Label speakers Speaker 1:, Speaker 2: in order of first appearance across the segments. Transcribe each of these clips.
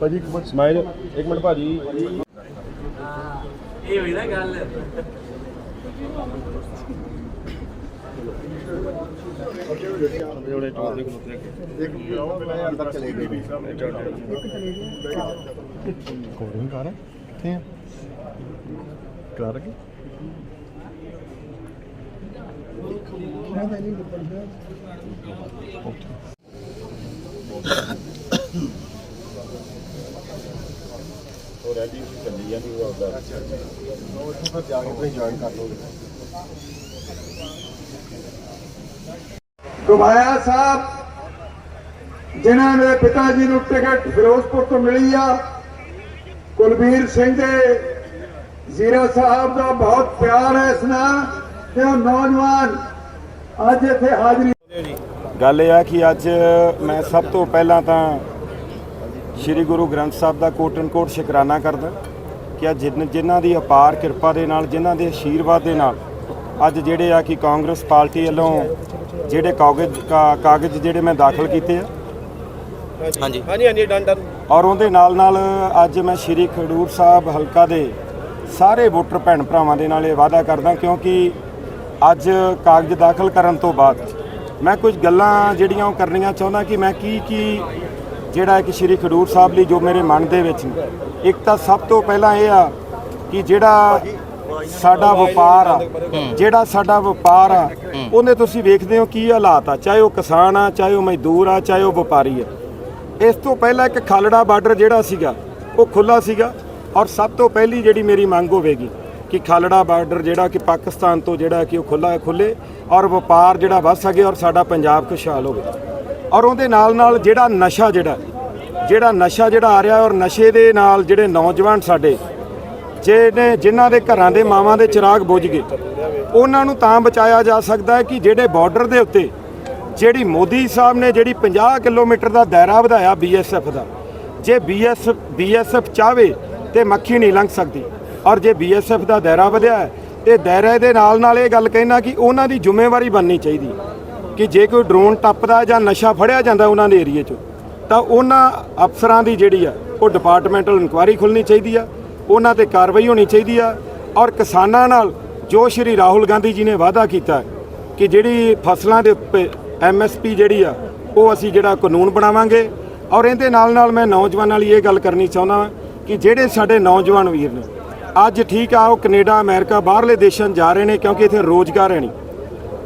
Speaker 1: ਭਾਜੀ ਇੱਕ minute smile ਇੱਕ ਮਿੰਟ ਭਾਜੀ।
Speaker 2: ਇਹ ਹੋਈ ਨਾ ਗੱਲ।
Speaker 1: ਜਿਹੜੇ ਟੋਲ ਦੇ ਕੋਲ
Speaker 3: ਅੰਦਰ ਚਲੇ ਗਏ ਨੇ
Speaker 1: ਕੋਡਿੰਗ ਕਰ ਕਿੱਥੇ ਆ। ਕਰ ਕੇ
Speaker 3: ਉਹ ਰੈਡੀ ਚੱਲੀ ਜਾਂਦੀ ਉਹ ਆਪਦਾ। ਉਹ ਇੱਥੋਂ ਫਿਰ ਜਾ ਕੇ ਤੁਸੀਂ ਜੁਆਇਨ ਕਰ ਲਓਗੇ
Speaker 4: ਗਵਾਇਆ ਸਾਹਿਬ ਜਿਨ੍ਹਾਂ ਦੇ ਪਿਤਾ ਜੀ ਨੂੰ ਟਿਕਟ ਫਿਰੋਜ਼ਪੁਰ ਤੋਂ ਮਿਲੀ ਆ ਕੁਲਬੀਰ ਸਿੰਘ ਦੇ ਜ਼ੀਰਾ ਸਾਹਿਬ ਦਾ ਬਹੁਤ ਪਿਆਰ ਹੈ ਇਸ ਨਾਲ ਤੇ ਉਹ ਨੌਜਵਾਨ ਅੱਜ ਇੱਥੇ ਹਾਜ਼ਰੀ
Speaker 5: ਗੱਲ ਇਹ ਆ ਕਿ ਅੱਜ ਮੈਂ ਸਭ ਤੋਂ ਪਹਿਲਾਂ ਤਾਂ ਸ੍ਰੀ ਗੁਰੂ ਗ੍ਰੰਥ ਸਾਹਿਬ ਦਾ ਕੋਟ ਐਂਡ ਕੋਟ ਸ਼ੁਕਰਾਨਾ ਕਰਦਾ ਕਿ ਅੱਜ ਜਿਨ- ਜਿਨ੍ਹਾਂ ਦੀ ਅਪਾਰ ਕਿਰਪਾ ਦੇ ਨਾਲ ਜਿਨ੍ਹਾਂ ਦੇ ਆਸ਼ੀਰਵਾਦ ਦੇ ਨਾਲ ਅੱਜ ਜਿਹੜੇ ਆ ਕਿ ਕਾਂਗਰਸ ਪਾਰਟੀ ਵੱਲੋਂ ਜਿਹੜੇ ਕਾਗਜ਼ ਕਾ- ਕਾਗਜ਼ ਜਿਹੜੇ ਮੈਂ ਦਾਖਲ ਕੀਤੇ ਆ।
Speaker 2: ਹਾਂਜੀ।
Speaker 1: ਹਾਂਜੀ ਹਾਂਜੀ ਡਨ ਡਨ
Speaker 5: ਔਰ ਉਹਦੇ ਨਾਲ ਨਾਲ ਅੱਜ ਮੈਂ ਸ਼੍ਰੀ ਖਡੂਰ ਸਾਹਿਬ ਹਲਕਾ ਦੇ ਸਾਰੇ ਵੋਟਰ ਭੈਣ ਭਰਾਵਾਂ ਦੇ ਨਾਲ ਇਹ ਵਾਅਦਾ ਕਰਦਾ ਕਿਉਂਕਿ ਅੱਜ ਕਾਗਜ਼ ਦਾਖਲ ਕਰਨ ਤੋਂ ਬਾਅਦ ਮੈਂ ਕੁਝ ਗੱਲਾਂ ਜਿਹੜੀਆਂ ਉਹ ਕਰਨੀਆਂ ਚਾਹੁੰਦਾ ਕਿ ਮੈਂ ਕੀ ਕੀ ਜਿਹੜਾ ਕਿ ਸ਼੍ਰੀ ਖਡੂਰ ਸਾਹਿਬ ਲਈ ਜੋ ਮੇਰੇ ਮਨ ਦੇ ਵਿੱਚ। ਇੱਕ ਤਾਂ ਸਭ ਤੋਂ ਪਹਿਲਾਂ ਇਹ ਆ ਕਿ ਜਿਹੜਾ ਸਾਡਾ ਵਪਾਰ ਆ ਜਿਹੜਾ ਸਾਡਾ ਵਪਾਰ ਆ ਉਹਨੇ ਤੁਸੀਂ ਵੇਖਦੇ ਹੋ ਕੀ ਹਾਲਾਤ ਆ ਚਾਹੇ ਉਹ ਕਿਸਾਨ ਆ ਚਾਹੇ ਉਹ ਮਜ਼ਦੂਰ ਆ ਚਾਹੇ ਉਹ ਵਪਾਰੀ ਆ। ਇਸ ਤੋਂ ਪਹਿਲਾਂ ਇੱਕ ਖਾਲੜਾ ਬਾਰਡਰ ਜਿਹੜਾ ਸੀਗਾ ਉਹ ਖੁੱਲਾ ਸੀਗਾ ਔਰ ਸਭ ਤੋਂ ਪਹਿਲੀ ਜਿਹੜੀ ਮੇਰੀ ਮੰਗ ਹੋਵੇਗੀ ਕਿ ਖਾਲੜਾ ਬਾਰਡਰ ਜਿਹੜਾ ਕਿ ਪਾਕਿਸਤਾਨ ਤੋਂ ਜਿਹੜਾ ਕਿ ਉਹ ਖੁੱਲਾ ਖੁੱਲੇ ਔਰ ਵਪਾਰ ਜਿਹੜਾ ਵੱਧ ਸਕੇ ਔਰ ਸਾਡਾ ਪੰਜਾਬ ਖੁਸ਼ਹਾਲ ਹੋਵੇ। ਔਰ ਉਹਦੇ ਨਾਲ ਨਾਲ ਜਿਹੜਾ ਨਸ਼ਾ ਜਿਹੜਾ ਜਿਹੜਾ ਨਸ਼ਾ ਜਿਹੜਾ ਆ ਰਿਹਾ ਔਰ ਨਸ਼ੇ ਦੇ ਨਾਲ ਜਿਹੜੇ ਨੌਜਵਾਨ ਸਾਡੇ ਜਿਹਨੇ ਜਿਨ੍ਹਾਂ ਦੇ ਘਰਾਂ ਦੇ ਮਾਵਾਂ ਦੇ ਚਿਰਾਗ ਬੁਝ ਗਏ ਉਹਨਾਂ ਨੂੰ ਤਾਂ ਬਚਾਇਆ ਜਾ ਸਕਦਾ ਹੈ ਕਿ ਜਿਹੜੇ ਬਾਰਡਰ ਦੇ ਉੱਤੇ ਜਿਹੜੀ ਮੋਦੀ ਸਾਹਿਬ ਨੇ ਜਿਹੜੀ 50 ਕਿਲੋਮੀਟਰ ਦਾ ਦਾਇਰਾ ਵਧਾਇਆ ਬੀਐਸਐਫ ਦਾ ਜੇ ਬੀਐਸ ਬੀਐਸਐਫ ਚਾਵੇ ਤੇ ਮੱਖੀ ਨਹੀਂ ਲੰਘ ਸਕਦੀ ਔਰ ਜੇ ਬੀਐਸਐਫ ਦਾ ਦਾਇਰਾ ਵਧਿਆ ਹੈ, ਤੇ ਦਾਇਰੇ ਦੇ ਨਾਲ ਨਾਲ ਇਹ ਗੱਲ ਕਹਿਣਾ ਕਿ ਉਹਨਾਂ ਦੀ ਜ਼ਿੰਮੇਵਾਰੀ ਬਣਨੀ ਚਾਹੀਦੀ। ਕਿ ਜੇ ਕੋਈ ਡਰੋਨ ਟੱਪਦਾ ਜਾਂ ਨਸ਼ਾ ਫੜਿਆ ਜਾਂਦਾ ਉਹਨਾਂ ਦੇ ਏਰੀਏ 'ਚ, ਤਾਂ ਉਹਨਾਂ ਅਫਸਰਾਂ ਦੀ ਜਿਹੜੀ ਆ, ਉਹ ਡਿਪਾਰਟਮੈਂਟਲ ਇਨਕੁਆਇਰੀ ਖੁੱਲਣੀ ਚਾਹੀਦੀ ਆ, ਉਹਨਾਂ ਤੇ ਕਾਰਵਾਈ ਹੋਣੀ ਚਾਹੀਦੀ ਆ, ਔਰ ਕਿਸਾਨਾਂ ਨਾਲ ਜੋ ਸ਼੍ਰੀ ਰਾਹੁਲ ਗਾਂਧੀ ਜੀ ਨੇ ਵਾਅਦਾ ਕੀਤਾ ਕਿ ਜਿਹੜੀ ਫਸਲਾਂ ਦੇ ਉੱਤੇ ਐਮਐਸਪੀ ਜਿਹੜੀ ਆ, ਉਹ ਅਸੀਂ ਜਿਹੜਾ ਕਾਨੂੰਨ ਬਣਾਵਾਂਗੇ, ਔਰ ਇਹਦੇ ਨਾਲ ਨਾਲ ਮੈਂ ਨੌਜਵਾਨਾਂ ਲਈ ਇਹ ਗੱਲ ਕਰਨੀ ਚਾਹੁੰਦਾ ਹਾਂ ਕਿ ਜਿਹੜੇ ਸਾਡੇ ਨੌਜਵਾਨ ਵੀਰ ਨੇ, ਅੱਜ ਠੀਕ ਆ, ਉਹ ਕੈਨੇਡਾ, ਅਮਰੀਕਾ, ਬਾਹਰਲੇ ਦੇਸ਼ਾਂ ਜਾ ਰਹੇ ਨੇ ਕਿਉਂਕਿ ਇੱਥੇ ਰੋਜ਼ਗਾਰ ਹੈ ਨਹੀਂ।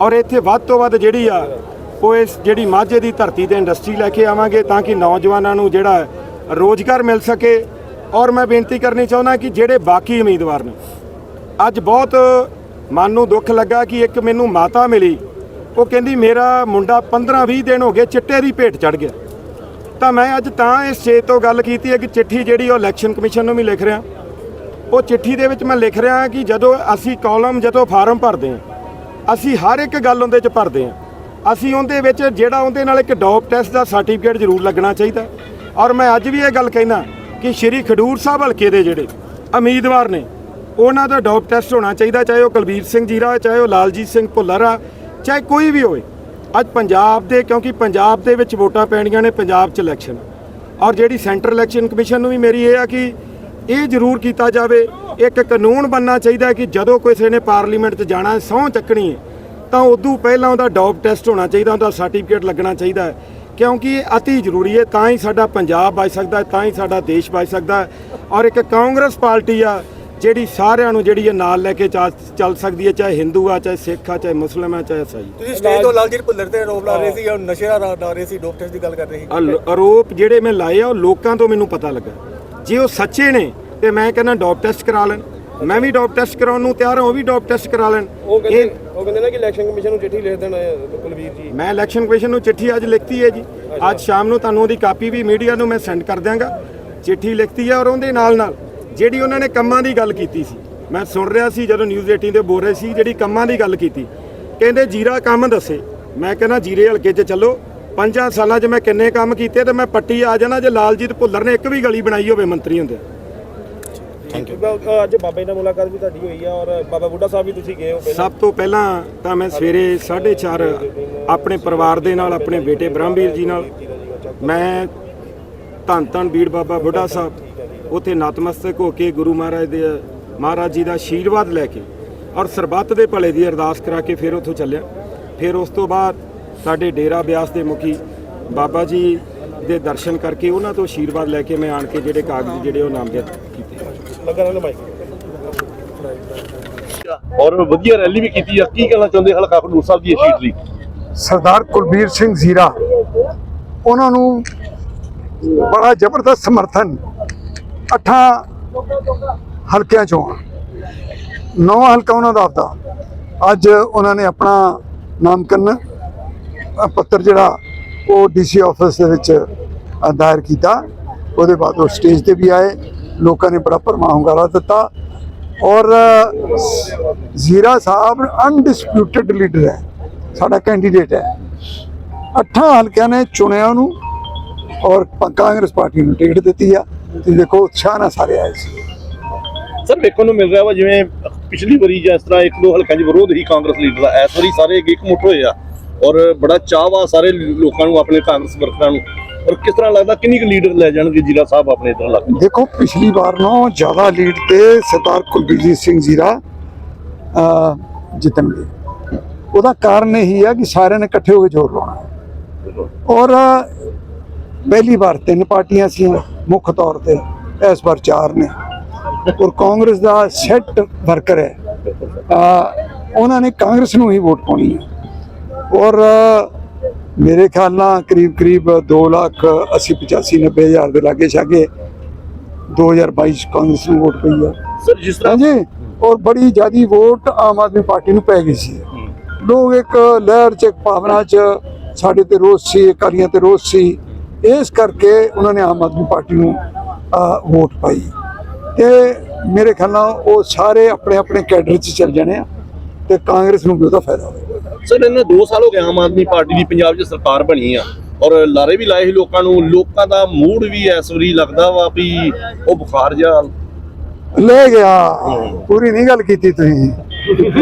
Speaker 5: ਔਰ ਇੱਥੇ ਵੱਧ ਤੋਂ ਵੱਧ ਜਿਹੜੀ ਆ ਉਹ ਇਸ ਜਿਹੜੀ ਮਾਝੇ ਦੀ ਧਰਤੀ ਤੇ ਇੰਡਸਟਰੀ ਲੈ ਕੇ ਆਵਾਂਗੇ ਤਾਂ ਕਿ ਨੌਜਵਾਨਾਂ ਨੂੰ ਜਿਹੜਾ ਹੈ, ਰੋਜ਼ਗਾਰ ਮਿਲ ਸਕੇ। ਔਰ ਮੈਂ ਬੇਨਤੀ ਕਰਨੀ ਚਾਹੁੰਦਾ ਕਿ ਜਿਹੜੇ ਬਾਕੀ ਉਮੀਦਵਾਰ ਨੇ ਅੱਜ ਬਹੁਤ ਮਨ ਨੂੰ ਦੁੱਖ ਲੱਗਾ ਕਿ ਇੱਕ ਮੈਨੂੰ ਮਾਤਾ ਮਿਲੀ। ਉਹ ਕਹਿੰਦੀ ਮੇਰਾ ਮੁੰਡਾ 15-20 ਦਿਨ ਹੋ ਗਏ ਚਿੱਟੇ ਦੀ ਭੇਟ ਚੜ ਗਿਆ। ਤਾਂ ਮੈਂ ਅੱਜ ਤਾਂ ਇਸ ਚੀਜ਼ ਤੋਂ ਗੱਲ ਕੀਤੀ ਹੈ ਕਿ ਚਿੱਠੀ ਜਿਹੜੀ ਉਹ ਇਲੈਕਸ਼ਨ ਕਮਿਸ਼ਨ ਨੂੰ ਵੀ ਲਿਖ ਰਿਹਾ। ਉਹ ਚਿੱਠੀ ਦੇ ਵਿੱਚ ਮੈਂ ਲਿਖ ਰਿਹਾ ਕਿ ਜਦੋਂ ਅਸੀਂ ਕਾਲਮ ਜਦੋਂ ਫਾਰਮ ਭਰਦੇ ਹਾਂ ਅਸੀਂ ਹਰ ਇੱਕ ਗੱਲ ਉਹਦੇ 'ਚ ਭਰਦੇ ਹਾਂ। ਅਸੀਂ ਉਹਦੇ ਵਿੱਚ ਜਿਹੜਾ ਉਹਦੇ ਨਾਲ ਇੱਕ ਡੋਪ ਟੈਸਟ ਦਾ ਸਰਟੀਫਿਕੇਟ ਜ਼ਰੂਰ ਲੱਗਣਾ ਚਾਹੀਦਾ। ਔਰ ਮੈਂ ਅੱਜ ਵੀ ਇਹ ਗੱਲ ਕਹਿਣਾ ਕਿ ਸ਼੍ਰੀ ਖਡੂਰ ਸਾਹਿਬ ਹਲਕੇ ਦੇ ਜਿਹੜੇ ਉਮੀਦਵਾਰ ਨੇ, ਉਹਨਾਂ ਦਾ ਡੋਪ ਟੈਸਟ ਹੋਣਾ ਚਾਹੀਦਾ, ਚਾਹੇ ਉਹ ਕੁਲਬੀਰ ਸਿੰਘ ਜੀਰਾ, ਚਾਹੇ ਉਹ ਲਾਲਜੀਤ ਸਿੰਘ ਭੁੱਲਰ ਆ, ਚਾਹੇ ਕੋਈ ਵੀ ਹੋਵੇ। ਅੱਜ ਪੰਜਾਬ ਦੇ, ਕਿਉਂਕਿ ਪੰਜਾਬ ਦੇ ਵਿੱਚ ਵੋਟਾਂ ਪੈਣੀਆਂ ਨੇ, ਪੰਜਾਬ 'ਚ ਇਲੈਕਸ਼ਨ ਔਰ ਜਿਹੜੀ ਸੈਂਟਰ ਇਲੈਕਸ਼ਨ ਕਮਿਸ਼ਨ ਨੂੰ ਵੀ ਮੇਰੀ ਇਹ ਆ ਕਿ ਇਹ ਜ਼ਰੂਰ ਕੀਤਾ ਜਾਵੇ। ਇੱਕ ਕਾਨੂੰਨ ਬਣਨਾ ਚਾਹੀਦਾ ਕਿ ਜਦੋਂ ਕਿਸੇ ਨੇ ਪਾਰਲੀਮੈਂਟ 'ਚ ਜਾਣਾ ਸਹੁੰ ਚੱਕਣੀ ਹੈ ਤਾਂ ਉਦੋਂ ਪਹਿਲਾਂ ਉਹਦਾ ਡੋਪ ਟੈਸਟ ਹੋਣਾ ਚਾਹੀਦਾ ਉਹਦਾ ਸਰਟੀਫਿਕੇਟ ਲੱਗਣਾ ਚਾਹੀਦਾ ਹੈ। ਕਿਉਂਕਿ ਇਹ ਅਤੀ ਜ਼ਰੂਰੀ ਹੈ ਤਾਂ ਹੀ ਸਾਡਾ ਪੰਜਾਬ ਬਚ ਸਕਦਾ ਹੈ ਤਾਂ ਹੀ ਸਾਡਾ ਦੇਸ਼ ਬਚ ਸਕਦਾ ਹੈ। ਔਰ ਇੱਕ ਕਾਂਗਰਸ ਪਾਰਟੀ ਆ ਜਿਹੜੀ ਸਾਰਿਆਂ ਨੂੰ ਜਿਹੜੀ ਇਹ ਨਾਲ ਲੈ ਕੇ ਚੱਲ ਸਕਦੀ ਹੈ ਚਾਹੇ ਹਿੰਦੂ ਆ ਚਾਹੇ ਸਿੱਖ ਆ ਚਾਹੇ ਮੁਸਲਮਾਨ ਆ ਚਾਹੇ ਈਸਾਈ
Speaker 6: ਤੁਸੀਂ ਸਟੇਜ ਤੋਂ ਲਾਲਜੀਤ ਭੁੱਲਰ ਤੇ ਆਰੋਪ ਲਾ ਰਹੇ ਸੀ ਨਸ਼ੇ ਦਾ ਲਾ ਰਹੇ ਸੀ ਡੋਪ ਟੈਸਟ ਦੀ ਗੱਲ ਕਰ ਰਹੇ ਸੀ।
Speaker 5: ਆਰੋਪ ਜਿਹੜੇ ਮੈਂ ਲਾਏ ਆ ਉਹ ਲੋਕਾਂ ਤੋਂ ਮੈਨੂੰ ਪਤਾ ਲੱਗਾ। ਜੇ ਉਹ ਸੱਚੇ ਨੇ ਤੇ ਮੈਂ ਕਹਿੰਦਾ ਡੋਪ ਟੈਸਟ ਕਰਾ ਲੈਣ। ਮੈਂ ਵੀ ਡੋਪ ਟੈਸਟ ਕਰਾਉਣ ਨੂੰ ਤਿਆਰ ਹਾਂ ਉਹ ਵੀ ਡੋਪ ਟੈਸਟ ਕਰਾ ਲੈਣ।
Speaker 1: ਉਹ ਕਹਿੰਦੇ ਉਹ ਕਹਿੰਦੇ ਨਾ ਕਿ ਇਲੈਕਸ਼ਨ ਕਮਿਸ਼ਨ ਨੂੰ ਚਿੱਠੀ ਲਿਖ ਦੇਣਾ ਕੁਲਵੀਰ ਜੀ।
Speaker 5: ਮੈਂ ਇਲੈਕਸ਼ਨ ਕਮਿਸ਼ਨ ਨੂੰ ਚਿੱਠੀ ਅੱਜ ਲਿਖਤੀ ਹੈ ਜੀ। ਅੱਜ ਸ਼ਾਮ ਨੂੰ ਤੁਹਾਨੂੰ ਉਹਦੀ ਕਾਪੀ ਵੀ ਮੀਡੀਆ ਨੂੰ ਮੈਂ ਸੈਂਡ ਕਰ ਦਿਆਂਗਾ। ਚਿੱਠੀ ਲਿਖਤੀ ਹੈ ਔਰ ਉਹਦੇ ਨਾਲ ਨਾਲ ਜਿਹੜੀ ਉਹਨਾਂ ਨੇ ਕੰਮਾਂ ਦੀ ਗੱਲ ਕੀਤੀ ਸੀ। ਮੈਂ ਸੁਣ ਰਿਹਾ ਸੀ ਜਦੋਂ ਨਿਊਜ਼ 18 ਤੇ ਬੋਲ ਰਹੇ ਸੀ ਜਿਹੜੀ ਕੰਮਾਂ ਦੀ ਗੱਲ ਕੀਤੀ। ਕਹਿੰਦੇ ਜੀਰਾ ਕੰਮ ਦੱਸੇ। ਮੈਂ ਕਹਿੰਦਾ ਜੀਰੇ ਹਲਕੇ 'ਚ ਚੱਲੋ। ਪੰਜਾਂ ਸਾਲਾਂ 'ਚ ਮੈਂ ਕਿੰਨੇ ਕੰਮ ਕੀਤੇ ਤੇ ਮੈਂ ਪੱਟੀ ਆ ਜਾਣਾ ਜੇ ਲਾਲਜੀਤ ਭੁੱਲਰ ਨੇ ਇੱਕ ਵੀ ਗਲੀ ਬਣਾਈ ਹੋਵੇ ਮੰਤਰੀ ਹੁੰਦੇ।
Speaker 1: ਅੱਜ ਬਾਬੇ ਨਾਲ ਮੁਲਾਕਾਤ ਵੀ ਤੁਹਾਡੀ ਹੋਈ ਆ ਔਰ ਬਾਬਾ ਬੁੱਢਾ ਸਾਹਿਬ ਵੀ ਤੁਸੀਂ ਗਏ ਹੋ ਪਹਿਲਾਂ।
Speaker 5: ਸਭ ਤੋਂ ਪਹਿਲਾਂ ਤਾਂ ਮੈਂ ਸਵੇਰੇ 4:30 ਆਪਣੇ ਪਰਿਵਾਰ ਦੇ ਨਾਲ ਆਪਣੇ ਬੇਟੇ ਬ੍ਰਹਮਵੀਰ ਜੀ ਨਾਲ ਮੈਂ ਧੰਨ ਧੰਨ ਬੀੜ ਬਾਬਾ ਬੁੱਢਾ ਸਾਹਿਬ ਉੱਥੇ ਨਤਮਸਤਕ ਹੋ ਕੇ ਗੁਰੂ ਮਹਾਰਾਜ ਦੇ ਮਹਾਰਾਜ ਜੀ ਦਾ ਆਸ਼ੀਰਵਾਦ ਲੈ ਕੇ ਔਰ ਸਰਬੱਤ ਦੇ ਭਲੇ ਦੀ ਅਰਦਾਸ ਕਰਾ ਕੇ ਫਿਰ ਉੱਥੋਂ ਚੱਲਿਆ। ਫਿਰ ਉਸ ਤੋਂ ਬਾਅਦ ਸਾਡੇ ਡੇਰਾ ਬਿਆਸ ਦੇ ਮੁਖੀ ਬਾਬਾ ਜੀ ਦੇ ਦਰਸ਼ਨ ਕਰਕੇ ਉਹਨਾਂ ਤੋਂ ਆਸ਼ੀਰਵਾਦ ਲੈ ਕੇ ਮੈਂ ਆਣ ਕੇ ਜਿਹੜੇ ਕਾਗਜ਼ ਜਿਹੜੇ ਉਹ ਨਾਮਜ਼ਦ ਕੀਤੇ।
Speaker 1: ਲੱਗਾ ਰਹਿਣਾ ਮਾਈਕ
Speaker 3: ਔਰ ਵਧੀਆ ਰੈਲੀ ਵੀ ਕੀਤੀ ਆ। ਕੀ ਕਹਿਣਾ ਚਾਹੁੰਦੇ ਹਲਕਾ ਖਡੂਰ ਸਾਹਿਬ ਦੀ ਇਹ ਸੀਟ ਲਈ?
Speaker 4: ਸਰਦਾਰ ਕੁਲਬੀਰ ਸਿੰਘ ਜ਼ੀਰਾ ਉਹਨਾਂ ਨੂੰ ਬੜਾ ਜ਼ਬਰਦਸਤ ਸਮਰਥਨ ਅੱਠਾਂ ਹਲਕਿਆਂ ਚੋਂ ਨੌ ਹਲਕਾ ਉਹਨਾਂ ਦਾ ਆਪਦਾ। ਅੱਜ ਉਹਨਾਂ ਨੇ ਆਪਣਾ ਨਾਮਕਰਨ ਪੱਤਰ ਜਿਹੜਾ ਉਹ ਡੀਸੀ ਆਫਿਸ ਦੇ ਵਿੱਚ ਦਾਇਰ ਕੀਤਾ। ਉਹਦੇ ਬਾਅਦ ਉਹ ਸਟੇਜ ਤੇ ਵੀ ਆਏ। ਲੋਕਾਂ ਨੇ ਬੜਾ ਭਰਮਾ ਹੁੰਗਾਰਾ ਦਿੱਤਾ। ਔਰ ਜ਼ੀਰਾ ਸਾਹਿਬ ਅਨਡਿਸਪਿਊਟਡ ਲੀਡਰ ਹੈ। ਸਾਡਾ ਕੈਂਡੀਡੇਟ ਹੈ। ਅੱਠਾਂ ਹਲਕਿਆਂ ਨੇ ਚੁਣਿਆ ਉਹਨੂੰ ਔਰ ਕਾਂਗਰਸ ਪਾਰਟੀ ਨੂੰ ਟਿਕਟ ਦਿੱਤੀ ਆ। ਤੁਸੀਂ ਦੇਖੋ, ਉਤਸ਼ਾਹ ਨਾਲ ਸਾਰੇ ਆਏ ਸੀ।
Speaker 3: ਸਰ ਦੇਖਣ ਨੂੰ ਮਿਲ ਰਿਹਾ ਵਾ, ਜਿਵੇਂ ਪਿਛਲੀ ਵਾਰੀ ਜਿਸ ਤਰ੍ਹਾਂ ਇੱਕ ਦੋ ਹਲਕਿਆਂ 'ਚ ਵਿਰੋਧ ਹੀ ਕਾਂਗਰਸ ਲੀਡਰ ਦਾ। ਇਸ ਵਾਰੀ ਸਾਰੇ ਇਕਮੁੱਠ ਹੋਏ ਆ। ਔਰ ਬੜਾ ਚਾਅ ਵਾ ਸਾਰੇ ਲੋਕਾਂ ਨੂੰ, ਆਪਣੇ ਕਾਂਗਰਸ ਵਰਕਰਾਂ ਨੂੰ। ਔਰ ਕਿਸ ਤਰ੍ਹਾਂ ਲੱਗਦਾ, ਕਿੰਨੀ ਕੁ ਲੀਡਰ ਲੈ ਜਾਣਗੇ ਜੀਰਾ ਸਾਹਿਬ ਆਪਣੇ ਇਧਰ ਇਲਾਕੇ
Speaker 4: ਦੇਖੋ, ਪਿਛਲੀ ਵਾਰ ਨਾਲੋਂ ਜ਼ਿਆਦਾ ਲੀਡ ਤੇ ਸਰਦਾਰ ਕੁਲਬੀਰ ਸਿੰਘ ਜ਼ੀਰਾ ਜਿੱਤਣਗੇ। ਉਹਦਾ ਕਾਰਨ ਇਹੀ ਆ ਕਿ ਸਾਰਿਆਂ ਨੇ ਇਕੱਠੇ ਹੋ ਕੇ ਜ਼ੋਰ ਲਾਉਣਾ ਔਰ ਪਹਿਲੀ ਵਾਰ ਤਿੰਨ ਪਾਰਟੀਆਂ ਸੀ ਮੁੱਖ ਤੌਰ ਤੇ ਇਸ ਵਾਰ ਚਾਰ ਨੇ। ਔਰ ਕਾਂਗਰਸ ਦਾ ਸੈੱਟ ਵਰਕਰ ਹੈ। ਉਹਨਾਂ ਨੇ ਕਾਂਗਰਸ ਨੂੰ ਹੀ ਵੋਟ ਪਾਉਣੀ ਹੈ। ਔਰ ਮੇਰੇ ਖਿਆਲ ਨਾਲ ਕਰੀਬ ਕਰੀਬ 2 ਲੱਖ 80 85 90 ਹਜ਼ਾਰ ਦੇ ਲਾਗੇ ਛਾਗੇ 2022 ਚ ਕਾਂਗਰਸ ਨੂੰ ਵੋਟ ਪਈ ਆ।
Speaker 3: ਸਰ ਜਿਸ ਤਰ੍ਹਾਂ
Speaker 4: ਹਾਂਜੀ? ਔਰ ਬੜੀ ਜ਼ਿਆਦੀ ਵੋਟ ਆਮ ਆਦਮੀ ਪਾਰਟੀ ਨੂੰ ਪੈ ਗਈ ਸੀ। ਲੋਕ ਇੱਕ ਲਹਿਰ ਚ ਇੱਕ ਭਾਵਨਾ ਚ ਸਾਡੇ ਤੇ ਰੋਸ ਸੀ ਅਕਾਲੀਆਂ ਤੇ ਰੋਸ ਸੀ। ਇਸ ਕਰਕੇ ਉਹਨਾਂ ਨੇ ਆਮ ਆਦਮੀ ਪਾਰਟੀ ਨੂੰ ਵੋਟ ਪਾਈ। ਤੇ ਮੇਰੇ ਖਿਆਲ ਨਾਲ ਉਹ ਸਾਰੇ ਆਪਣੇ ਆਪਣੇ ਕੈਡਰ ਚ ਚੱਲ ਜਾਣੇ ਆ ਤੇ ਕਾਂਗਰਸ ਨੂੰ ਵੀ ਉਹਦਾ ਫਾਇਦਾ ਹੋਵੇਗਾ
Speaker 3: ਸਰ ਇਹਨਾਂ 2 ਸਾਲ ਹੋ ਗਏ ਆਮ ਆਦਮੀ ਪਾਰਟੀ ਦੀ ਪੰਜਾਬ 'ਚ ਸਰਕਾਰ ਬਣੀ ਆ। ਔਰ ਲਾਰੇ ਵੀ ਲਾਏ ਸੀ ਲੋਕਾਂ ਨੂੰ ਲੋਕਾਂ ਦਾ ਮੂਡ ਵੀ ਇਸ ਵਾਰੀ ਲੱਗਦਾ ਵਾ ਵੀ ਉਹ ਬੁਖਾਰ ਜਿਹਾ
Speaker 4: ਲੈ ਗਿਆ। ਪੂਰੀ ਨਹੀਂ ਗੱਲ ਕੀਤੀ ਤੁਸੀਂ।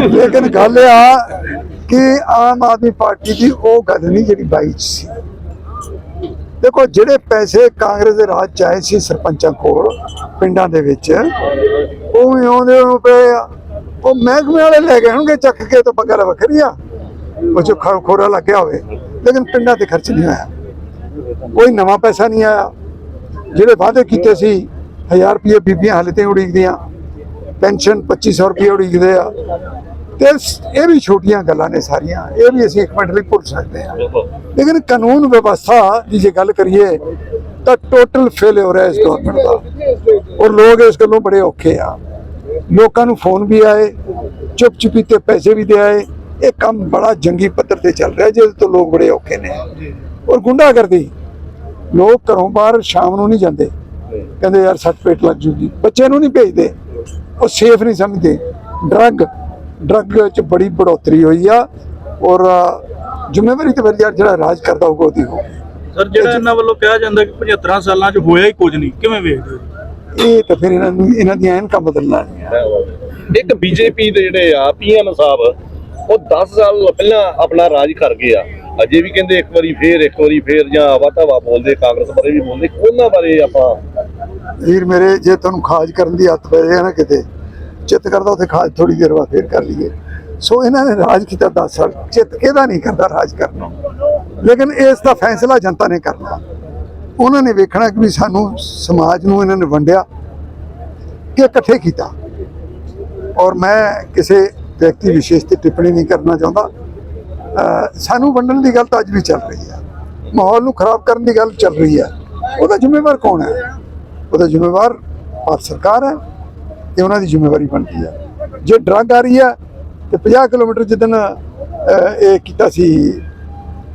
Speaker 4: ਲੇਕਿਨ ਗੱਲ ਇਹ ਆ ਕਿ ਆਮ ਆਦਮੀ ਪਾਰਟੀ ਦੀ ਉਹ ਗੱਲ ਨਹੀਂ ਜਿਹੜੀ ਬਾਈ ਚ ਸੀ। ਦੇਖੋ ਜਿਹੜੇ ਪੈਸੇ ਕਾਂਗਰਸ ਦੇ ਰਾਜ ਚ ਆਏ ਸੀ ਸਰਪੰਚਾਂ ਕੋਲ ਪਿੰਡਾਂ ਦੇ ਵਿੱਚ ਉਹ ਵੀ ਆਉਂਦੇ ਉਹਨੂੰ ਪਏ ਉਹ ਮਹਿਕਮੇ ਵਾਲੇ ਲੈ ਗਏ ਹੋਣਗੇ ਚੱਕ ਕੇ ਤਾਂ ਬਗਲ ਵੱਖਰੀ ਆ ਉਹ ਜੋ ਖੋ- ਖੋਰਾ ਲੱਗਿਆ ਹੋਵੇ। ਲੇਕਿਨ ਪਿੰਡਾਂ ਤੇ ਖਰਚ ਨਹੀਂ ਆਇਆ। ਕੋਈ ਨਵਾਂ ਪੈਸਾ ਨਹੀਂ ਆਇਆ। ਜਿਹੜੇ ਵਾਅਦੇ ਕੀਤੇ ਸੀ 1000 ਰੁਪਏ ਬੀਬੀਆਂ ਹਾਲੇ ਤੇ ਉਡੀਕਦੀਆਂ, ਪੈਨਸ਼ਨ 2500 ਰੁਪਏ ਉਡੀਕਦੇ ਆ। ਤੇ ਇਹ ਵੀ ਛੋਟੀਆਂ ਗੱਲਾਂ ਨੇ ਸਾਰੀਆਂ। ਇਹ ਵੀ ਅਸੀਂ ਇੱਕ ਮਿੰਟ ਲਈ ਭੁੱਲ ਸਕਦੇ ਹਾਂ। ਲੇਕਿਨ ਕਾਨੂੰਨ ਵਿਵਸਥਾ ਦੀ ਜੇ ਗੱਲ ਕਰੀਏ, ਤਾਂ ਟੋਟਲ ਫੇਲ ਹੋ ਰਿਹਾ ਇਸ ਗਵਰਨਮੈਂਟ ਦਾ। ਔਰ ਲੋਕ ਇਸ ਗੱਲੋਂ ਬੜੇ ਔਖੇ ਆ। ਲੋਕਾਂ ਨੂੰ ਫੋਨ ਵੀ ਆਏ ਚੁੱਪ ਚੁਪੀਤੇ ਪੈਸੇ ਵੀ ਦੇ ਆਏ। ਇਹ ਕੰਮ ਬੜਾ ਜੰਗੀ ਪੱਧਰ ਤੇ ਚੱਲ ਰਿਹਾ ਜਿਹਦੇ ਤੋਂ ਲੋਕ ਬੜੇ ਔਖੇ ਨੇ। ਔਰ ਗੁੰਡਾਗਰਦੀ ਲੋਕ ਘਰੋਂ ਬਾਹਰ ਸ਼ਾਮ ਨੂੰ ਨਹੀਂ ਜਾਂਦੇ। ਕਹਿੰਦੇ ਯਾਰ ਸੱਟ ਪੇਟ ਲੱਗ ਜੂਗੀ। ਬੱਚੇ ਨੂੰ ਨਹੀਂ ਭੇਜਦੇ। ਉਹ ਸੇਫ ਨਹੀਂ ਸਮਝਦੇ। ਡਰੱਗ ਡਰੱਗ ਚ ਬੜੀ ਬੜੋਤਰੀ ਹੋਈ ਆ। ਔਰ ਜ਼ਿੰਮੇਵਾਰੀ ਤੇ ਯਾਰ ਜਿਹੜਾ ਰਾਜ ਕਰਦਾ ਹੋਊਗਾ ਉਹਦੀ ਹੋਊਗੀ
Speaker 6: ਸਰ ਜਿਹੜਾ ਇਹਨਾਂ ਵੱਲੋਂ ਕਿਹਾ ਜਾਂਦਾ ਕਿ 75 ਸਾਲਾਂ 'ਚ ਹੋਇਆ ਹੀ ਕੁਝ ਨਹੀਂ। ਕਿਵੇਂ ਵੇਖਦੇ ਹੋ?
Speaker 4: ਇਹ ਤਾਂ ਫਿਰ ਇਹਨਾਂ ਨੂੰ ਇਹਨਾਂ ਦੀਆਂ ਐਨਕਾਂ ਬਦਲਣਾ ਨਹੀਂ
Speaker 3: ਇੱਕ ਬੀਜੇਪੀ ਦੇ ਜਿਹੜੇ ਆ ਪੀਐਮ ਸਾਹਿਬ ਉਹ 10 ਸਾਲ ਪਹਿਲਾਂ ਆਪਣਾ ਰਾਜ ਕਰ ਗਏ ਅਜੇ ਵੀ ਕਹਿੰਦੇ ਇੱਕ ਵਾਰੀ ਫੇਰ, ਇੱਕ ਵਾਰੀ ਫੇਰ, ਜਾਂ ਵਾਤਾਵਾ ਬੋਲਦੇ, ਕਾਂਗਰਸ ਬਾਰੇ ਵੀ ਬੋਲਦੇ, ਉਹਨਾਂ ਬਾਰੇ ਆਪਾਂ
Speaker 4: ਵੀਰ ਮੇਰੇ, ਜੇ ਤੁਹਾਨੂੰ ਖਾਜ ਕਰਨ ਦੀ ਹੱਥ ਪੈ ਜਾਏ ਨਾ ਕਿਤੇ, ਚਿੱਤ ਕਰਦਾ ਉੱਥੇ ਖਾਜ ਥੋੜੀ ਦੇਰ ਬਾਅਦ ਫੇਰ ਕਰ ਲਈਏ। ਸੋ ਇਹਨਾਂ ਨੇ ਰਾਜ ਕੀਤਾ 10 ਸਾਲ, ਚਿੱਤ ਕਿਹਦਾ ਨਹੀਂ ਕਰਦਾ ਰਾਜ ਕਰਨ। ਲੇਕਿਨ ਇਸ ਦਾ ਫੈਸਲਾ ਜਨਤਾ ਨੇ ਕਰਨਾ। ਉਹਨਾਂ ਨੇ ਵੇਖਣਾ ਕਿ ਵੀ ਸਾਨੂੰ ਸਮਾਜ ਨੂੰ ਇਹਨਾਂ ਨੇ ਵੰਡਿਆ, ਕਿ ਇਕੱਠੇ ਕੀਤਾ। ਔਰ ਮੈਂ ਕਿਸੇ ਵਿਅਕਤੀ ਵਿਸ਼ੇਸ਼ ਤੇ ਟਿੱਪਣੀ ਨਹੀਂ ਕਰਨਾ ਚਾਹੁੰਦਾ। ਸਾਨੂੰ ਵੰਡਣ ਦੀ ਗੱਲ ਤਾਂ ਅੱਜ ਵੀ ਚੱਲ ਰਹੀ ਹੈ। ਮਾਹੌਲ ਨੂੰ ਖਰਾਬ ਕਰਨ ਦੀ ਗੱਲ ਚੱਲ ਰਹੀ ਹੈ। ਉਹਦਾ ਜ਼ਿੰਮੇਵਾਰ ਕੌਣ ਹੈ? ਉਹਦਾ ਜ਼ਿੰਮੇਵਾਰ ਭਾਰਤ ਸਰਕਾਰ ਹੈ ਤੇ ਉਹਨਾਂ ਦੀ ਜ਼ਿੰਮੇਵਾਰੀ ਬਣਦੀ ਹੈ। ਜੇ ਡਰੱਗ ਆ ਰਹੀ ਹੈ ਤੇ 50 ਕਿਲੋਮੀਟਰ ਜਿੱਦਨ ਇਹ ਕੀਤਾ ਸੀ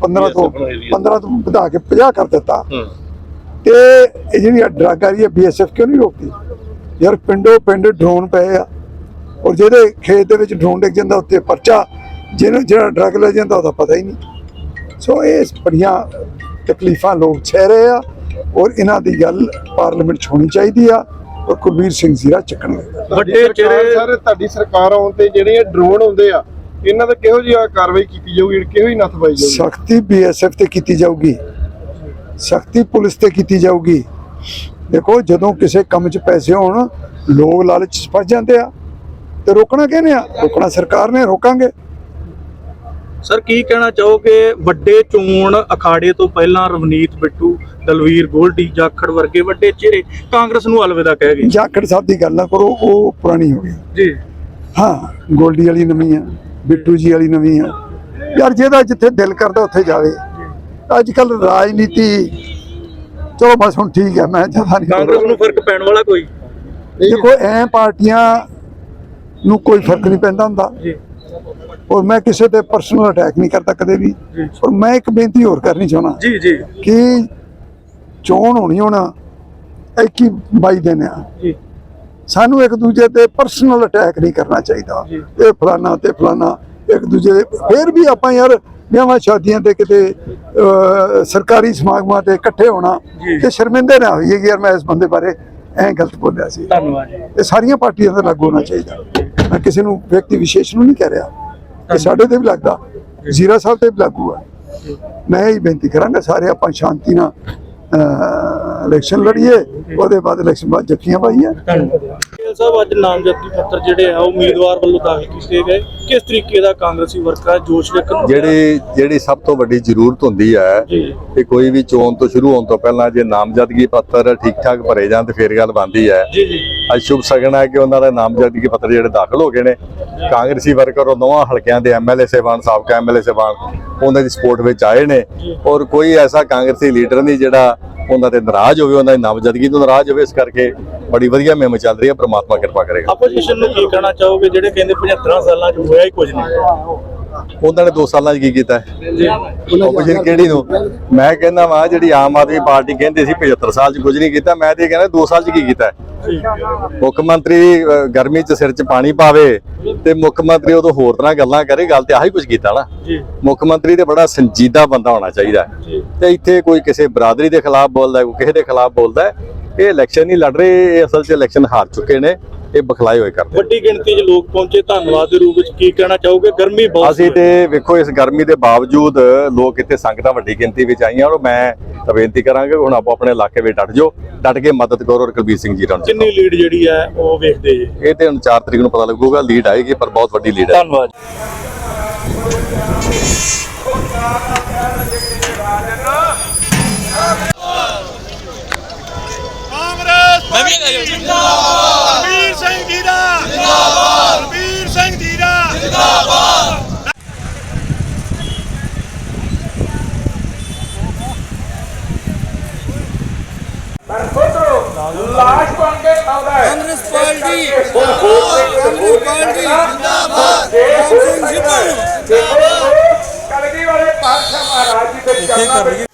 Speaker 4: 15 ਤੋਂ 15 ਤੋਂ। ਵਧਾ ਕੇ 50 ਕਰ ਦਿੱਤਾ। ਤੇ ਇਹ ਜਿਹੜੀ ਡਰੱਗ ਆ ਰਹੀ ਹੈ ਬੀਐਸਐਫ ਕਿਉਂ ਨਹੀਂ ਰੋਕਦੀ? ਯਾਰ ਪਿੰਡੋ ਪਿੰਡ ਡਰੋਨ ਪਏ ਆ। ਔਰ ਜਿਹਦੇ ਖੇਤ ਦੇ ਵਿੱਚ ਡਰੋਨ ਡਿੱਗ ਜਾਂਦਾ ਉੱਤੇ ਪਰਚਾ ਜਿਹਨੂੰ ਜਿਹੜਾ ਡਰੱਗ ਲੈ ਜਾਂਦਾ ਉਹਦਾ ਪਤਾ ਹੀ ਨਹੀਂ। ਸੋ ਇਹ ਬੜੀਆਂ ਤਕਲੀਫਾਂ ਲੋਕ ਛੇ ਰਹੇ ਆ ਔਰ ਇਹਨਾਂ ਦੀ ਗੱਲ ਪਾਰਲੀਮੈਂਟ 'ਚ ਹੋਣੀ ਚਾਹੀਦੀ ਆ ਔਰ ਕੁਲਬੀਰ ਸਿੰਘ ਜ਼ੀਰਾ ਚੱਕਣਗੇ
Speaker 6: ਵੱਡੇ ਚਿਹਰੇ
Speaker 7: ਸਰ ਤੁਹਾਡੀ ਸਰਕਾਰ ਆਉਣ ਤੇ ਜਿਹੜੇ ਇਹ ਡਰੋਨ ਆਉਂਦੇ ਆ ਇਹਨਾਂ ਤੇ ਕਿਹੋ ਜਿਹੀ ਕਾਰਵਾਈ ਕੀਤੀ ਜਾਊਗੀ ਕਿਹੋ ਜਿਹੀ ਨੱਥ ਪਾਈ ਜਾਊਗੀ?
Speaker 4: ਸਖਤੀ ਬੀਐਸਐਫ ਤੇ ਕੀਤੀ ਜਾਊਗੀ। ਸਖਤੀ ਪੁਲਿਸ ਤੇ ਕੀਤੀ ਜਾਊਗੀ। ਦੇਖੋ ਜਦੋਂ ਕਿਸੇ ਕੰਮ 'ਚ ਪੈਸੇ ਹੋਣ ਲੋਕ ਲਾਲਚ 'ਚ ਫਸ ਜਾਂਦੇ ਆ। ਤੇ ਰੋਕਣਾ ਕਿਹਨੇ ਆ? ਰੋਕਣਾ ਸਰਕਾਰ ਨੇ ਰੋਕਾਂਗੇ।
Speaker 6: ਸਰ ਕੀ ਕਹਿਣਾ ਚਾਹੋਗੇ? ਵੱਡੇ ਚੋਣ ਅਖਾੜੇ ਤੋਂ ਪਹਿਲਾਂ ਰਵਨੀਤ ਬਿੱਟੂ ਦਲਵੀਰ ਗੋਲਡੀ ਜਾਖੜ ਵਰਗੇ ਵੱਡੇ ਚਿਹਰੇ ਕਾਂਗਰਸ ਨੂੰ ਅਲਵਿਦਾ ਕਹਿ ਗਏ।
Speaker 4: ਜਾਖੜ ਸਾਹਿਬ ਦੀ ਗੱਲ ਨਾ ਕਰੋ ਉਹ ਪੁਰਾਣੀ ਹੋ ਗਈ।
Speaker 6: ਜੀ।
Speaker 4: ਹਾਂ ਗੋਲਡੀ ਵਾਲੀ ਨਵੀਂ ਆ ਬਿੱਟੂ ਜੀ ਵਾਲੀ ਨਵੀਂ ਆ। ਯਾਰ ਜਿਹਦਾ ਜਿੱਥੇ ਦਿਲ ਕਰਦਾ ਉੱਥੇ ਜਾਵੇ। ਅੱਜ ਕੱਲ ਰਾਜਨੀਤੀ ਚਲੋ ਬਸ ਹੁਣ ਠੀਕ ਹੈ ਮੈਂ ਜ਼ਿਆਦਾ ਨਹੀਂ
Speaker 6: ਕਾਂਗਰਸ ਨੂੰ ਫ਼ਰਕ ਪੈਣ ਵਾਲਾ ਕੋਈ?
Speaker 4: ਦੇਖੋ ਐ ਪਾਰਟੀਆਂ ਨੂੰ ਕੋਈ ਫ਼ਰਕ ਨਹੀਂ ਪੈਂਦਾ ਹੁੰਦਾ। ਔਰ ਮੈਂ ਕਿਸੇ ਤੇ ਪਰਸਨਲ ਅਟੈਕ ਨਹੀਂ ਕਰਦਾ ਕਦੇ ਵੀ। ਔਰ ਮੈਂ ਇੱਕ ਬੇਨਤੀ ਹੋਰ ਕਰਨੀ ਚਾਹੁੰਦਾ।
Speaker 6: ਜੀ ਜੀ।
Speaker 4: ਕਿ ਚੋਣ ਹੋਣੀ ਹੁਣ 21 22 ਦਿਨ ਆ।
Speaker 6: ਜੀ।
Speaker 4: ਸਾਨੂੰ ਇੱਕ ਦੂਜੇ ਤੇ ਪਰਸਨਲ ਅਟੈਕ ਨਹੀਂ ਕਰਨਾ ਚਾਹੀਦਾ। ਇਹ ਫਲਾਨਾ ਤੇ ਫਲਾਨਾ ਇੱਕ ਦੂਜੇ ਦੇ ਫਿਰ ਵੀ ਆਪਾਂ ਯਾਰ ਵਿਆਹਾਂ ਸ਼ਾਦੀਆਂ ਤੇ ਕਿਤੇ ਸਰਕਾਰੀ ਸਮਾਗਮਾਂ ਤੇ ਇਕੱਠੇ ਹੋਣਾ। ਤੇ ਸ਼ਰਮਿੰਦੇ ਨਾ ਹੋਈਏ ਕਿ ਯਾਰ ਮੈਂ ਇਸ ਬੰਦੇ ਬਾਰੇ ਐਂ ਗਲਤ ਬੋਲਿਆ ਸੀ।
Speaker 6: ਧੰਨਵਾਦ ਜੀ।
Speaker 4: ਇਹ ਸਾਰੀਆਂ ਪਾਰਟੀਆਂ ਤੇ ਲਾਗੂ ਹੋਣਾ ਚਾਹੀਦਾ। ਕਿਸੇ ਨੂੰ ਵਿਅਕਤੀ ਵਿਸ਼ੇਸ਼ ਨੂੰ ਨਹੀਂ ਕਹਿ ਰਿਹਾ ਇਹ ਸਾਡੇ ਤੇ ਵੀ ਲੱਗਦਾ। ਜ਼ੀਰਾ ਸਾਹਿਬ ਤੇ ਵੀ ਲਾਗੂ ਹੈ ਮੈਂ ਇਹ ਬੇਨਤੀ ਕਰਾਂਗਾ ਸਾਰੇ ਆਪਾਂ ਸ਼ਾਂਤੀ ਨਾਲ ਇਲੈਕਸ਼ਨ ਲੜੀਏ ਉਹਦੇ ਬਾਅਦ ਇਲੈਕਸ਼ਨ ਬਾਅਦ ਜੱਫੀਆਂ ਪਾਈਏ।
Speaker 6: ਸਾਹਿਬ ਅੱਜ ਨਾਮਜ਼ਦਗੀ ਪੱਤਰ ਜਿਹੜੇ ਆ ਉਹ ਉਮੀਦਵਾਰ ਵੱਲੋਂ ਦਾਖਲ ਕੀਤੇ ਗਏ। ਕਿਸ ਤਰੀਕੇ ਦਾ ਕਾਂਗਰਸੀ ਵਰਕਰ ਜੋਸ਼ ਵੇਖਣ
Speaker 8: ਜਿਹੜੀ ਜਿਹੜੀ ਸਭ ਤੋਂ ਵੱਡੀ ਜ਼ਰੂਰਤ ਹੁੰਦੀ ਹੈ ਕਿ ਕੋਈ ਵੀ ਚੋਣ ਤੋਂ ਸ਼ੁਰੂ ਹੋਣ ਤੋਂ ਪਹਿਲਾਂ ਜੇ ਨਾਮਜ਼ਦਗੀ ਪੱਤਰ ਠੀਕ ਠਾਕ ਭਰੇ ਜਾਣ ਤੇ ਫੇਰ ਗੱਲ ਬਣਦੀ ਹੈ।
Speaker 6: ਜੀ ਜੀ।
Speaker 8: ਅੱਜ ਸ਼ੁਭ ਸਗਨ ਹੈ ਕਿ ਉਹਨਾਂ ਦੇ ਨਾਮਜ਼ਦਗੀ ਪੱਤਰ ਜਿਹੜੇ ਦਾਖਲ ਹੋ ਗਏ ਨੇ। ਕਾਂਗਰਸੀ ਵਰਕਰ ਉਹ ਦੋਵਾਂ ਹਲਕਿਆਂ ਦੇ ਐਮਐਲਏ ਸਾਹਿਬਾਨ ਸਾਬਕਾ ਐਮਐਲਏ ਸਾਹਿਬਾਨ ਉਹਨਾਂ ਦੀ ਸਪੋਰਟ ਵਿੱਚ ਆਏ ਨੇ। ਔਰ ਕੋਈ ਐਸਾ ਕਾਂਗਰਸੀ ਲੀਡਰ ਨਹੀਂ ਜਿਹੜਾ ਉਹਨਾਂ ਤੇ ਨਾਰਾਜ਼ ਹੋਵੇ ਉਹਨਾਂ ਦੀ ਨਾਮਜ਼ਦਗੀ ਤੋਂ ਨਾਰਾਜ਼ ਹੋਵੇ ਇਸ ਕਰਕੇ ਬੜੀ ਵਧੀਆ ਮੁਹਿੰਮ ਚੱਲ ਰਹੀ ਹੈ। ਪ੍ਰਮਾਤਮਾ ਕਿਰਪਾ ਕਰੇਗਾ।
Speaker 6: ਆਪੋਜੀਸ਼ਨ ਨੂੰ ਕੀ ਕਹਿਣਾ ਚਾਹੋਗੇ? ਜਿਹੜੇ ਕਹਿੰਦੇ 75 ਸਾਲਾਂ 'ਚ ਹੋਇਆ ਹੀ ਕੁਝ ਨਹੀਂ।
Speaker 8: ਉਹਨਾਂ ਨੇ 2 ਸਾਲਾਂ 'ਚ ਕੀ ਕੀਤਾ? ਆਪੋਜੀਸ਼ਨ ਕਿਹੜੀ ਨੂੰ? ਮੈਂ ਕਹਿੰਦਾ ਵਾਂ ਜਿਹੜੀ ਆਮ ਆਦਮੀ ਪਾਰਟੀ ਕਹਿੰਦੇ ਸੀ 75 ਸਾਲ 'ਚ ਕੁਝ ਨਹੀਂ ਕੀਤਾ। ਮੈਂ ਤੇ ਕਹਿੰਦਾ 2 ਸਾਲ 'ਚ ਕੀ ਕੀਤਾ? ਮੁੱਖ ਮੰਤਰੀ ਗਰਮੀ 'ਚ ਸਿਰ 'ਚ ਪਾਣੀ ਪਾਵੇ ਤੇ ਮੁੱਖ ਮੰਤਰੀ ਉਦੋਂ ਹੋਰ ਤਰ੍ਹਾਂ ਗੱਲਾਂ ਕਰੇ ਗੱਲ ਤੇ ਆਹੀ ਕੁਝ ਕੀਤਾ ਨਾ।
Speaker 6: ਜੀ।
Speaker 8: ਮੁੱਖ ਮੰਤਰੀ ਤੇ ਬੜਾ ਸੰਜੀਦਾ ਬੰਦਾ ਹੋਣਾ ਚਾਹੀਦਾ। ਤੇ ਇੱਥੇ ਕੋਈ ਕਿਸੇ ਬਰਾਦਰੀ ਦੇ ਖਿਲਾਫ ਬੋਲਦਾ ਕੋਈ ਕਿਸੇ ਦੇ ਖਿਲਾਫ ਬੋਲਦਾ। ਇਹ ਇਲੈਕਸ਼ਨ ਨਹੀਂ ਲੜ ਰਹੇ ਇਹ ਅਸਲ 'ਚ ਇਲੈਕਸ਼ਨ ਹਾਰ ਚੁੱਕੇ ਨੇ। ਇਹ ਬਖਲਾਏ ਹੋਏ ਕਰਦੇ
Speaker 6: ਵੱਡੀ ਗਿਣਤੀ 'ਚ ਲੋਕ ਪਹੁੰਚੇ ਧੰਨਵਾਦ ਦੇ ਰੂਪ ਵਿੱਚ ਕੀ ਕਹਿਣਾ ਚਾਹੋਗੇ? ਗਰਮੀ ਬਹੁਤ
Speaker 8: ਅਸੀਂ। ਤੇ ਵੇਖੋ ਇਸ ਗਰਮੀ ਦੇ ਬਾਵਜੂਦ ਲੋਕ ਇੱਥੇ ਸੰਗਤਾਂ ਵੱਡੀ ਗਿਣਤੀ ਵਿੱਚ ਆਈਆਂ ਔਰ ਮੈਂ ਬੇਨਤੀ ਕਰਾਂਗਾ ਹੁਣ ਆਪੋ ਆਪਣੇ ਇਲਾਕੇ ਵਿੱਚ ਡਟ ਜਾਓ ਡਟ ਕੇ ਮਦਦ ਕਰੋ ਔਰ ਕੁਲਬੀਰ ਸਿੰਘ ਜੀ ਨੂੰ
Speaker 6: ਕਿੰਨੀ ਲੀਡ ਜਿਹੜੀ ਹੈ ਉਹ ਵੇਖਦੇ ਜੀ।
Speaker 8: ਇਹ ਤੇ ਹੁਣ 4 ਤਰੀਕ ਨੂੰ ਪਤਾ ਲੱਗੂਗਾ ਲੀਡ ਆਏਗੀ ਪਰ ਬਹੁਤ ਵੱਡੀ ਲੀਡ ਹੈ।
Speaker 6: ਧੰਨਵਾਦ।
Speaker 9: ਰਵੀਰ ਸਿੰਘ ਜੀਰਾ ਜਿੰਦਾਬਾਦ ਰਵੀਰ ਸਿੰਘ ਜੀਰਾ
Speaker 10: ਕਾਂਗਰਸ ਪਾਰਟੀ। ਕਾਂਗਰਸ ਪਾਰਟੀ। ਜਿੰਦਾਬਾਦ। ਸਿੰਘ ਜਿੰਦਾਬਾਦ
Speaker 4: ਕਲਗੀ ਵਾਲੇ ਪਾਤਸ਼ਾਹ ਮਹਾਰਾਜ ਜੀ ਦੇ ਚਰਨਾਂ ਵਿੱਚ